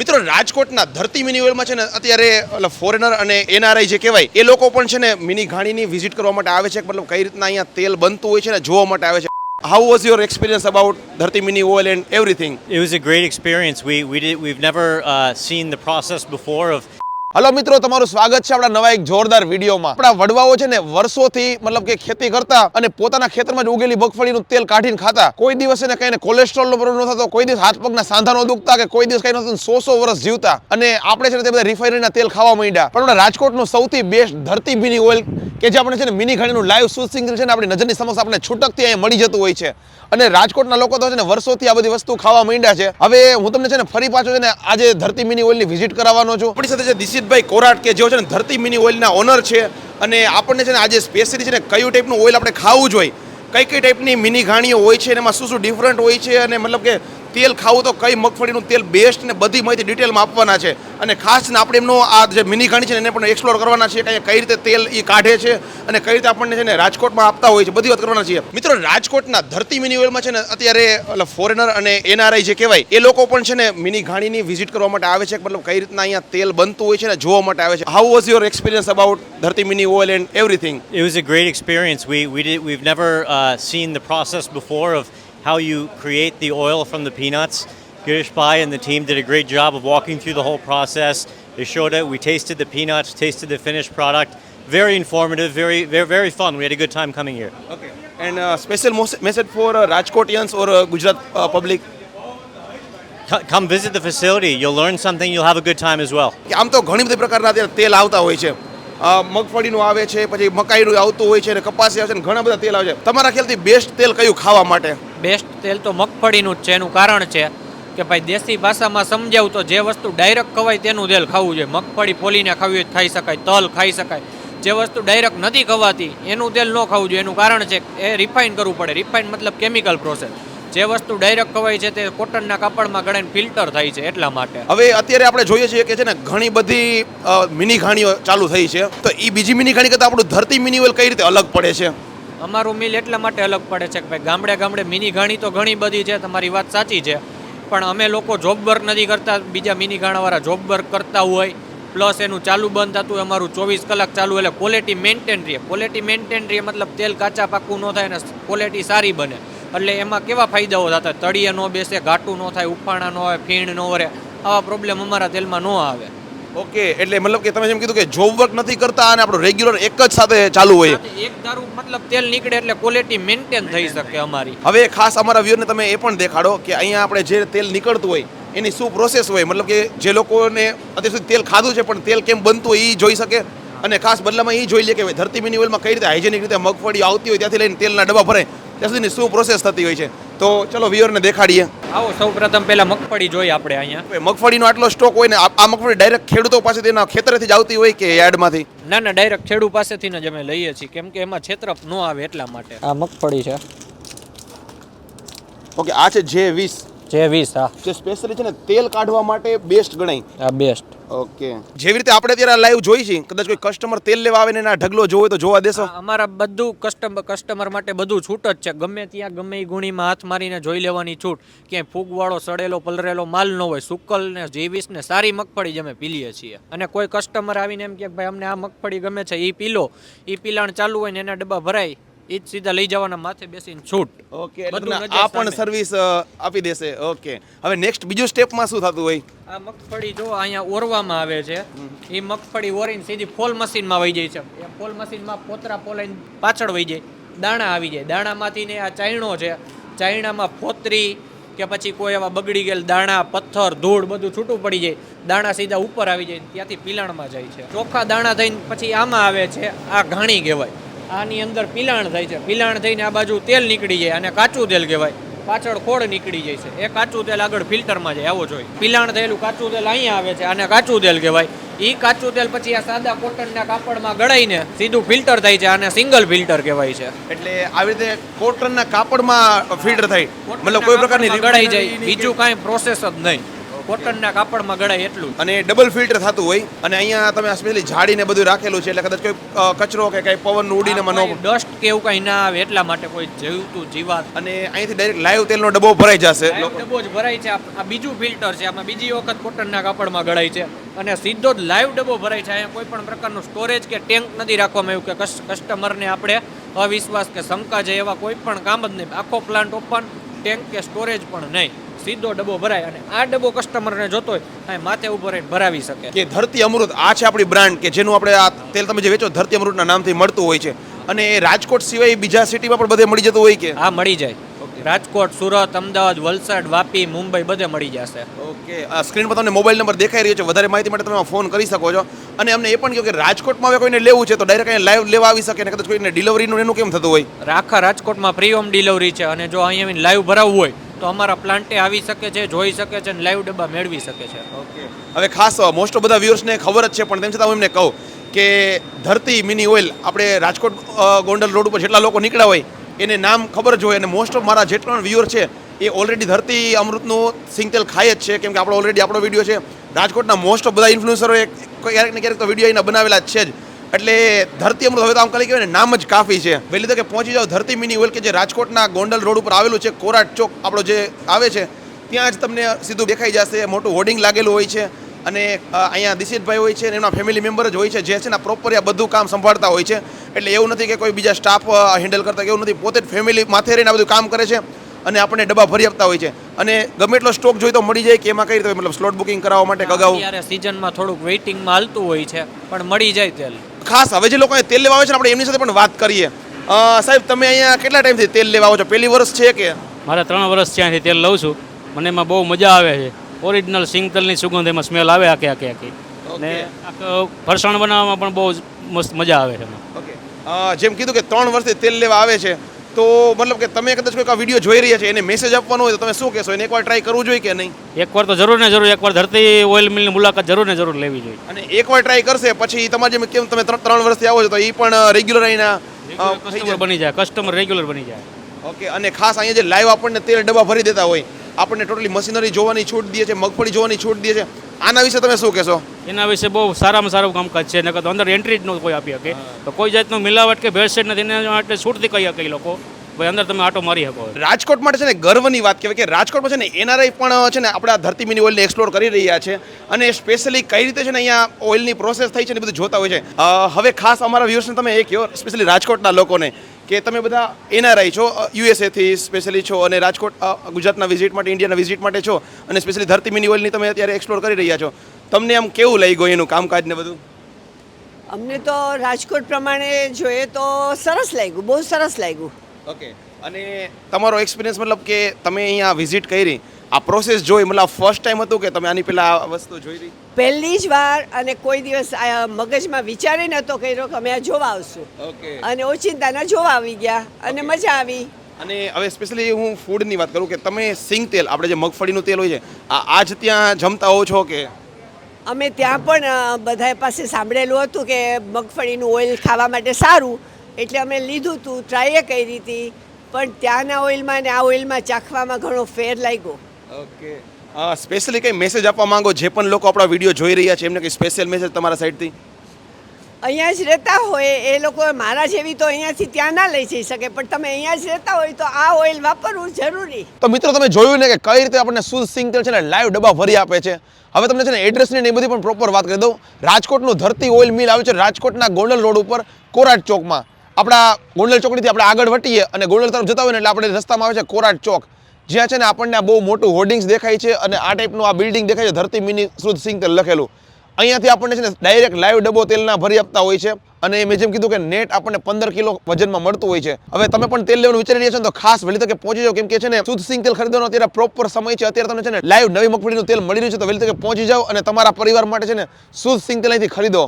મિત્રો રાજકોટના ધરતી મિનિવેલમાં છે ને અત્યારે એટલે ફોરેનર અને એનઆરઆઈ જે કહેવાય એ લોકો પણ છે ને મિની ઘાણીની વિઝિટ કરવા માટે આવે છે. મતલબ કઈ રીતના અહીંયા તેલ બનતું હોય છે ને જોવા માટે આવે છે. How was your experience about Dharti Mini Oil and everything It was a great experience. We we did we've never uh, seen the process before of hello મિત્રો, તમારું સ્વાગત છે આપણા નવા એક જોરદાર વિડીયોમાં. આપણા વડવાઓ છે ને વર્ષોથી મતલબ કે ખેતી કરતા અને પોતાના ખેતરમાં જ ઉગેલી મગફળીનું તેલ કાઢીને ખાતા. કોઈ દિવસ એને કઈ કોલેસ્ટ્રોલનો પ્રોબ્લેમ થતો, કોઈ દિવસ હાથ પગના સાંધા ન દુખતા કે કોઈ દિવસ કઈ નતું સો સો વર્ષ જીવતા. અને આપણે છે તે બધા રિફાઇનરીના તેલ ખાવા માંડ્યા. પણ આપણા રાજકોટનું સૌથી બેસ્ટ ધરતી મિની ઓઇલ કે જે આપણે છે ને મિની ઘાણીનું લાઈવ શૂટિંગ છે ને આપણી નજરની સમક્ષ આપણે છૂટકથી અહીંયા મળી જતું હોય છે. અને રાજકોટના લોકો તો છે ને વર્ષોથી આ બધી વસ્તુ ખાવા માંડ્યા છે. હવે હું તમને છે ને ફરી પાછો છે ને આજે ધરતી મિની ઓઇલની વિઝિટ કરાવવાનો છું. આપણી સાથે છે દિશિતભાઈ કોરાટ કે જેઓ છે ને ધરતી મિની ઓઇલના ઓનર છે અને આપણને છે ને આજે સ્પેશિયલી છે ને કયું ટાઈપનું ઓઇલ આપણે ખાવું જોઈએ, કઈ કઈ ટાઈપની મિની ઘાણીઓ હોય છે, એમાં શું શું ડિફરન્ટ હોય છે અને મતલબ કે તેલ ખાવું તો કઈ મગફળીનું તેલ બેસ્ટ ને બધી માહિતી ડિટેલમાં આપવાના છે. અને ખાસ ને આપણે એમનો આ જે મિની ખાણી છે એને પણ એક્સપ્લોર કરવાના છે કે કઈ રીતે તેલ એ કાઢે છે અને કઈ રીતે આપણને છે ને રાજકોટમાં આપતા હોય છે બધી વાત કરવાના છીએ. મિત્રો રાજકોટના ધરતી મિની ઓઇલમાં છે ને અત્યારે એટલે ફોરેનર અને એનઆરઆઈ જે કહેવાય એ લોકો પણ છે ને મિની ઘાણીની વિઝિટ કરવા માટે આવે છે મતલબ કઈ રીતના અહીંયા તેલ બનતું હોય છે ને જોવા માટે આવે છે. How was your experience about Dharti mini oil and everything it was a great experience. We we did we've never uh, seen the process how you create the oil from the peanuts. Girish Pai and the team did a great job of walking through the whole process. They showed it. We tasted the peanuts, tasted the finished product. Very informative, very very very fun. We had a good time coming here. Okay. And uh, special mos- message for uh, Rajkotians or uh, Gujarat uh, public. C- come visit the facility. You'll learn something. You'll have a good time as well. કે આમ તો ઘણી બધી પ્રકારના અત્યારે તેલ આવતા હોય છે અ, મગફળીનું આવે છે પછી મકાઈનું આવતું હોય છે અને કપાસી આવે છે અને ઘણા બધા તેલ આવે છે તમારા ખ્યાલથી બેસ્ટ તેલ કયું ખાવા માટે બેસ્ટ તેલ તો મગફળીનું જ છે, એનું કારણ છે કે ભાઈ દેશી ભાષામાં સમજાવું તો જે વસ્તુ ડાયરેક્ટ ખવાય તેનું તેલ ખાવું જોઈએ. મગફળી ફોલીને ખાવી હોય ખાઈ શકાય, તલ ખાઈ શકાય. જે વસ્તુ ડાયરેક્ટ નથી ખવાતી, એનું તેલ ન ખાવું જોઈએ. એનું કારણ છે એ રિફાઇન કરવું પડે. રિફાઇન મતલબ કેમિકલ પ્રોસેસ જે વસ્તુ ડાયરેક્ટ ખવાય છે તે કોટનના કાપડમાં ગળાઈને ફિલ્ટર થાય છે એટલા માટે. હવે અત્યારે આપણે જોઈએ છીએ કે છે ને ઘણી બધી મિની ઘાણીઓ ચાલુ થઈ છે. તો એ બીજી મિની ઘાણી કરતાં આપણું ધરતી મિની કઈ રીતે અલગ પડે છે? અમારું મિલ એટલા માટે અલગ પડે છે કે ભાઈ ગામડે ગામડે મિની ઘાણી તો ઘણી બધી છે, તમારી વાત સાચી છે. પણ અમે લોકો જોબ વર્ક નથી કરતા, બીજા મિની ઘાણાવાળા જોબ વર્ક કરતા હોય પ્લસ એનું ચાલુ બંધ થતું અમારું ચોવીસ કલાક ચાલુ એટલે ક્વોલિટી મેન્ટેન રહે. ક્વોલિટી મેન્ટેન રહે મતલબ તેલ કાચા પાકું ન થાય ને ક્વોલિટી સારી બને. એટલે એમાં કેવા ફાયદાઓ થતા? તળિયે ન બેસે, ઘાટું ન થાય, ઉફાણા ન હોય ફીણ ન વરે, આવા પ્રોબ્લેમ અમારા તેલમાં ન આવે. ઓકે એટલે મતલબ કે તમે જેમ કીધું કે જોબ વર્ક નથી કરતા અને આપણું રેગ્યુલર એક જ સાથે ચાલુ હોય. એક દારૂ મતલબ તેલ નીકળે એટલે ક્વોલિટી મેન્ટેન થઈ શકે અમારી. હવે ખાસ અમારા વ્યુઅરને તમે એ પણ દેખાડો કે અહીંયા આપણે જે તેલ નીકળતું હોય એની શું પ્રોસેસ હોય? મતલબ કે જે લોકોને અત્યાર સુધી તેલ ખાધું છે પણ તેલ કેમ બનતું હોય એ જોઈ શકે. અને ખાસ બદલામાં એ જોઈ લે કે ધરતી મિની ઓઇલમાં કઈ રીતે હાઇજેનિક રીતે મગફળી આવતી હોય ત્યાંથી લઈને તેલના ડબ્બા ભરે ત્યાં સુધીની શું પ્રોસેસ થતી હોય છે? તો ચલો વ્યુઅરને દેખાડીએ. આવો સૌ પ્રથમ પહેલા મગફળી જોઈએ આપણે અહીંયા. મગફળીનો આટલો સ્ટોક હોય ને આ મગફળી ડાયરેક્ટ ખેડૂતો પાસેથી એના ખેતરેથી જ આવતી હોય કે યાર્ડમાંથી ના ના ડાયરેક્ટ ખેડૂત પાસેથી જ અમે લઈએ છીએ કેમ કે એમાં છેતરપ ન આવે એટલા માટે. આ મગફળી છે. ઓકે આ છે જે વીસ. જે વીસ હા. જે સ્પેશિયલી છે ને તેલ કાઢવા માટે બેસ્ટ ગણાય. આ બેસ્ટ ઓકે જેવી રીતે આપણે અત્યારે લાઈવ જોઈ છે કદાચ કોઈ કસ્ટમર તેલ લેવા આવે ને એના ઢગલો જોવે તો જોવા દેશો. અમારા બધું કસ્ટમર કસ્ટમર માટે બધું છૂટ જ છે. ગમે ત્યાં ગમે એ ગુણીમાં હાથ મારીને જોઈ લેવાની છૂટ. ક્યાંય ફૂગવાળો સડેલો પલરેલો માલ ન હોય. સુકલ ને જેવીસ ને સારી મગફળી જ અમે પી લઈએ છીએ. અને કોઈ કસ્ટમર આવીને એમ કે ભાઈ અમને આ મગફળી ગમે છે એ પી લો એ પીલાણ ચાલુ હોય ને એના ડબ્બા ભરાય. એ જ સીધા લઈ જવાના માથે બેસીને છૂટ. ઓકે આ પણ સર્વિસ આપી દેશે. ઓકે. હવે નેક્સ્ટ બીજું સ્ટેપમાં શું થતું હોય? આ મગફળી જો અહીંયા ઓરવામાં આવે છે એ મગફળી ઓરીને સીધી ફોલ મશીનમાં વહી જાય છે. એ ફોલ મશીનમાં પોતરા પોલાઈને પાછળ વહી જાય. દાણા આવી જાય. દાણામાંથી ને આ ચાયણો છે ચાયણામાં ફોતરી કે પછી કોઈ એવા બગડી ગયેલ દાણા પથ્થર ધૂળ બધું છૂટું પડી જાય. દાણા સીધા ઉપર આવી જાય ત્યાંથી પીલાણમાં જાય છે. ચોખ્ખા દાણા થઈને પછી આમાં આવે છે આ ઘાણી કહેવાય. આની અંદર પિલાણ થાય છે. પિલાણ થઈને આ બાજુ તેલ નીકળી જાય અને કાચું તેલ કહેવાય. પાછળ ખોળ નીકળી જાય છે. એ કાચું તેલ આગળ ફિલ્ટરમાં જાય આવો જોઈએ. પિલાણ થયેલું કાચું તેલ અહીંયા આવે છે અને કાચું તેલ કહેવાય. એ કાચું તેલ પછી આ સાદા કોટનના કાપડમાં ગળાઈને સીધું ફિલ્ટર થાય છે અને સિંગલ ફિલ્ટર કહેવાય છે. એટલે આવી રીતે કોટનના કાપડમાં ફિલ્ટર થાય. મતલબ કોઈ પ્રકારની ગળાઈ જાય બીજું કાંઈ પ્રોસેસ જ નહીં. કોટનના કાપડમાં ગળાય એટલું. અને ડબલ ફિલ્ટર થતું હોય. અને અહીંયા તમે સ્પેશિયલી ઝાડીને બધું રાખેલું છે એટલે કદાચ કોઈ કચરો કે કઈ પવન ઉડીને મનો ડસ્ટ કે એવું કઈ ના આવે એટલા માટે કોઈ જીવતું જીવાત. અને અહીંથી ડાયરેક્ટ લાઈવ તેલનો ડબ્બો ભરાઈ જશે. ડબ્બો જ ભરાય છે. આ બીજું ફિલ્ટર છે. આમાં બીજી વખત કોટનના કાપડમાં ગળાય છે. અને સીધો જ લાઈવ ડબ્બો ભરાય છે. અહીંયા કોઈ પણ પ્રકારનું સ્ટોરેજ કે ટેન્ક નથી રાખવામાં આવ્યું કે કસ- કસ્ટમરને આપણે અવિશ્વાસ કે શંકા છે એવા કોઈ પણ કામ જ નહીં. આખો પ્લાન્ટ ઓપન ટેન્ક કે સ્ટોરેજ પણ નહીં. સીધો ડબ્બો ભરાય અને આ ડબ્બો કસ્ટમરને જોતો હોય અહીં માથે ઉપર રહીને ભરાવી શકે. કે ધરતી અમૃત આ છે આપણી બ્રાન્ડ કે જેનું આપણે આ તેલ તમે જે વેચો ધરતી અમૃતના નામથી મળતું હોય છે. અને એ રાજકોટ સિવાય બીજા સિટીમાં પણ બધે મળી જતું હોય કે? હા મળી જાય. રાજકોટ સુરત અમદાવાદ વલસાડ વાપી મુંબઈ બધે મળી જશે. ઓકે. આ સ્ક્રીન પર તમને મોબાઈલ નંબર દેખાઈ રહ્યો છે. વધારે માહિતી માટે તમે ફોન કરી શકો છો. અને અમને એ પણ કહ્યું કે રાજકોટમાં હવે કોઈને લેવું છે તો ડાયરેક્ટ અહીંયા લાઈવ લેવા આવી શકે અને કદાચ કોઈને ડિલિવરીનું એનું કેમ થતું હોય? આખા રાજકોટમાં ફ્રી હોમ ડિલિવરી છે અને જો અહીંયા લાઈવ ભરાવવું હોય તો અમારા પ્લાન્ટે આવી શકે છે, જોઈ શકે છે અને લાઈવ ડબ્બા મેળવી શકે છે. ઓકે. હવે ખાસ મોસ્ટ ઓફ બધા વ્યૂઅર્સને ખબર જ છે, પણ તેમ છતાં હું એમને કહું કે ધરતી મિની ઓઇલ આપણે રાજકોટ ગોંડલ રોડ ઉપર જેટલા લોકો નીકળ્યા હોય, એને નામ ખબર જ હોય અને મોસ્ટ ઓફ મારા જેટલા વ્યૂઅર છે, એ ઓલરેડી ધરતી અમૃતનું સિંગ તેલ ખાય જ છે. કેમ કે આપણો ઓલરેડી આપણો વીડિયો છે. રાજકોટના મોસ્ટ ઓફ બધા ઇન્ફ્લુઅન્સરો ક્યારેક ને ક્યારેક તો વીડિયો એના બનાવેલા જ છે જ. એટલે ધરતી અમૃત હવે તો આમ કરી કહેવાય નામ જ કાફી છે. વહેલી તકે પહોંચી જાઓ ધરતી મિની ઓઇલ કે જે રાજકોટના ગોંડલ રોડ ઉપર આવેલું છે કોરાટ ચોક આપણો જે આવે છે ત્યાં જ તમને સીધું દેખાઈ જશે. મોટું હોર્ડિંગ લાગેલું હોય છે અને અહીંયા દિશિતભાઈ હોય છે અને એમના ફેમિલી મેમ્બર જ હોય છે જે છે ને પ્રોપર આ બધું કામ સંભાળતા હોય છે. એટલે એવું નથી કે કોઈ બીજા સ્ટાફ હેન્ડલ કરતા કે એવું નથી. પોતે જ ફેમિલી માથે રહીને આ બધું કામ કરે છે અને આપણને ડબ્બા ભરી આપતા હોય છે. અને ગમે એટલો સ્ટોક જોઈ તો મળી જાય કે એમાં કઈ રીતે મતલબ સ્લોટ બુકિંગ કરાવવા માટે અગાઉ સિઝનમાં થોડુંક વેઇટિંગમાં હાલતું હોય છે પણ મળી જાય તેલ. ખાસ હવે જે લોકો તેલ લેવા આવે છે આપણે એમની સાથે પણ વાત કરીએ. સાહેબ તમે અહીંયા કેટલા ટાઈમથી તેલ લેવા આવો છો? પહેલી વર્ષ છે કે? મારે ત્રણ વર્ષ ત્યાંથી તેલ લઉં છું. મને એમાં બહુ મજા આવે છે. ઓરિજિનલ સિંગતલની સુગંધ એમાં સ્મેલ આવે આખી આખી આખી. ને ફરસાણ બનાવવામાં પણ બહુ મસ્ત મજા આવે છે જેમ કીધું કે ત્રણ વર્ષથી તેલ લેવા આવે છે. તો મતલબ કે તમે કદાચ કોઈક આ વીડિયો જોઈ રહ્યા છે એને મેસેજ આપવાનો હોય તો તમે શું કહેશો? એને એકવાર ટ્રાય કરવું જોઈએ કે નહીં? એકવાર તો જરૂર ને જરૂર એકવાર ધરતી ઓઇલ મિલની મુલાકાત જરૂર ને જરૂર લેવી જોઈએ. અને એકવાર ટ્રાય કરશે પછી તમારે જેમ કેમ તમે ત્રણ ત્રણ વર્ષથી આવો છો તો એ પણ રેગ્યુલર અહીંના કસ્ટમર બની જાય કસ્ટમર રેગ્યુલર બની જાય. ઓકે અને ખાસ અહીંયા જે લાઈવ આપણને તેલ ડબ્બા ભરી દેતા હોય આપણને ટોટલી મશીનરી જોવાની છૂટ દે છે મગફળી જોવાની છૂટ દે છે. આના વિશે તમે શું કહેશો? એના વિશે બહુ સારામાં સારું કામકાજ છે. નકર તો અંદર એન્ટ્રી જ ન કોઈ આપી શકે. તો કોઈ જાતનું મિલાવટ કે ભેળસેળ નથી. એના માટે છૂટથી કહી શકે એ લોકો. ભાઈ અંદર તમે આટો મારી શકો. રાજકોટ માટે છે ને ગર્વની વાત કહેવાય કે રાજકોટમાં છે ને એનઆરઆઈ પણ છે ને આપણા ધરતી મિની ઓઇલને એક્સપ્લોર કરી રહ્યા છે અને સ્પેશિયલી કઈ રીતે છે ને અહીંયા ઓઇલની પ્રોસેસ થઈ છે ને બધું જોતા હોય છે. હવે ખાસ અમારા વ્યૂઅર્સને તમે એ કહો સ્પેશિયલી રાજકોટના લોકોને કે તમે બધા એનઆરઆઈ છો યુએસએથી સ્પેશિયલી છો અને રાજકોટ ગુજરાતના વિઝિટ માટે ઇન્ડિયાના વિઝિટ માટે છો અને સ્પેશિયલી ધરતી મિની ઓઇલની તમે અત્યારે એક્સપ્લોર કરી રહ્યા છો. તમને આમ કેવું લઈ ગયું એનું કામકાજ ને બધું? અમને તો રાજકોટ પ્રમાણે જોઈએ તો સરસ લાગ્યું બહુ સરસ લાગ્યું. ઓકે અને તમારો એક્સપિરિયન્સ મતલબ કે તમે અહીંયા વિઝિટ કરી આ પ્રોસેસ જોઈ મતલબ ફર્સ્ટ ટાઈમ હતું કે તમે આની પહેલા આ વસ્તુ જોઈ હતી પહેલી જ વાર અને કોઈ દિવસ મગજમાં વિચારી નહોતો કર્યો કે અમે આ જોવા આવશું. ઓકે અને ઓચિંતાના જોવા આવી ગયા અને મજા આવી. અને હવે સ્પેશિયલી હું ફૂડની વાત કરું કે તમે સિંગ તેલ આપણે જે મગફળીનું તેલ હોય છે આ આજ ત્યાં જમતા હો છો કે? અમે ત્યાં પણ બધા પાસે સાંભળેલું હતું કે મગફળીનું ઓઇલ ખાવા માટે સારું, એટલે અમે લીધું હતું ટ્રાય કરી હતી, પણ ત્યાંના ઓઇલમાં ને આ ઓઇલમાં ચાખવામાં ઘણો ફેર લાગ્યો. ઓકે. સ્પેશિયલી કંઈ મેસેજ આપવા માંગો? જે પણ લોકો આપણા વીડિયો જોઈ રહ્યા છે, એમને કંઈ સ્પેશિયલ મેસેજ તમારા સાઈડથી અહીંયા જ રહેતા હોય, એ લોકો મારા જેવી તો અહીંયાથી ત્યાં ના લઈ જઈ શકે, પણ તમે અહીંયા જ રહેતા હોય તો આ ઓઇલ વાપરવું જરૂરી. તો મિત્રો, તમે જોયું ને કે કઈ રીતે આપણને શુદ્ધ સિંગ તેલ છે ને લાઈવ ડબ્બા ભરી આપે છે? હવે તમને છે ને એડ્રેસની એ બધી પણ પ્રોપર વાત કરી દઉં. રાજકોટનું ધરતી ઓઇલ મિલ આવે છે, રાજકોટના ગોંડલ રોડ ઉપર, કોરાટ ચોકમાં. આપણા ગોંડલ ચોકડીથી આપણે આગળ વટીએ અને ગોંડલ તરફ જતા હોય ને એટલે આપણે રસ્તામાં આવે છે કોરાટ ચોક. જ્યાં છે ને આપણને બહુ મોટું હોર્ડિંગ્સ દેખાય છે અને આ ટાઈપનું આ બિલ્ડિંગ દેખાય છે, ધરતી મિની શુદ્ધ સિંગ તેલ લખેલું. અહીંયાથી આપણને છે ને ડાયરેક્ટ લાઈવ ડબ્બો તેલના ભરી આપતા હોય છે. અને મેં જેમ કીધું કે નેટ આપણને પંદર કિલો વજનમાં મળતું હોય છે. હવે તમે પણ તેલ લેવાનું વિચારી રહ્યા છો તો ખાસ વહેલી તકે પહોંચી જાઓ. કેમ કે છે ને શુદ્ધ સિંગ તેલ ખરીદવાનો અત્યારે પ્રોપર સમય છે. અત્યારે તમને છે ને લાઈવ નવી મગફળીનું તેલ મળી રહ્યું છે તો વહેલી તકે પહોંચી જાઓ અને તમારા પરિવાર માટે છે ને શુદ્ધ સિંગ તેલ અહીંથી ખરીદો.